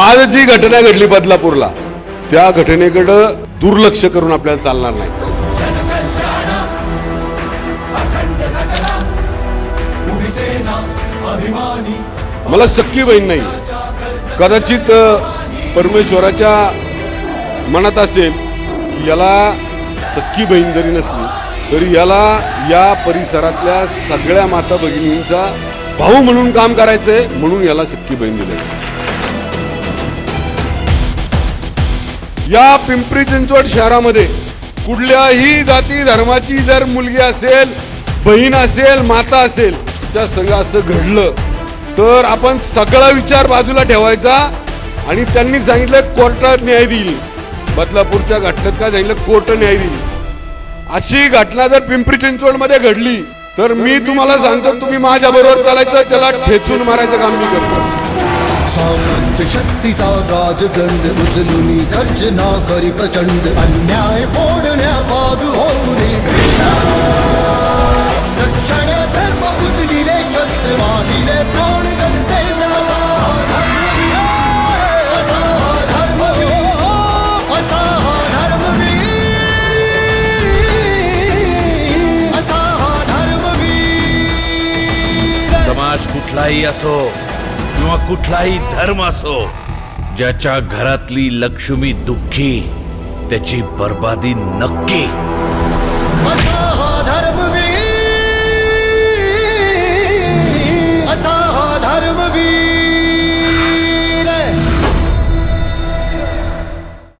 आज जी घटना घडली बदलापूरला त्या घटनेकडं दुर्लक्ष करून आपल्याला चालणार नाही. मला सख्खी बहीण नाही. कदाचित परमेश्वराच्या मनात असेल की याला सख्खी बहीण जरी नसली तरी याला या परिसरातल्या सगळ्या माता भगिनींचा भाऊ म्हणून काम करायचंय म्हणून याला सख्खी बहीण दिली या पिंपरी चिंचवड शहरामध्ये कुठल्याही जाती धर्माची जर मुलगी असेल बहीण असेल माता असेल च्या संग असं घडलं तर आपण सगळा विचार बाजूला ठेवायचा आणि त्यांनी सांगितलं कोर्टात न्याय देईल. बदलापूरच्या घटनेत काय सांगितलं कोर्ट न्याय देईल. अशी घटना जर पिंपरी चिंचवडमध्ये घडली तर मी तुम्हाला सांगतो तुम्ही माझ्या बरोबर चालायचं त्याला ठेचून मारायचं काम मी करतो. सामर्थ्य शक्ति सा राजदंड उचलुनी गर्जना करी प्रचंड, अन्याय फोड़ने वाग हो धर्म शस्त्र समाज कुठलाही असो किंवा कुठलाही धर्म असो ज्याच्या घरातली लक्ष्मी दुःखी त्याची बर्बादी नक्की.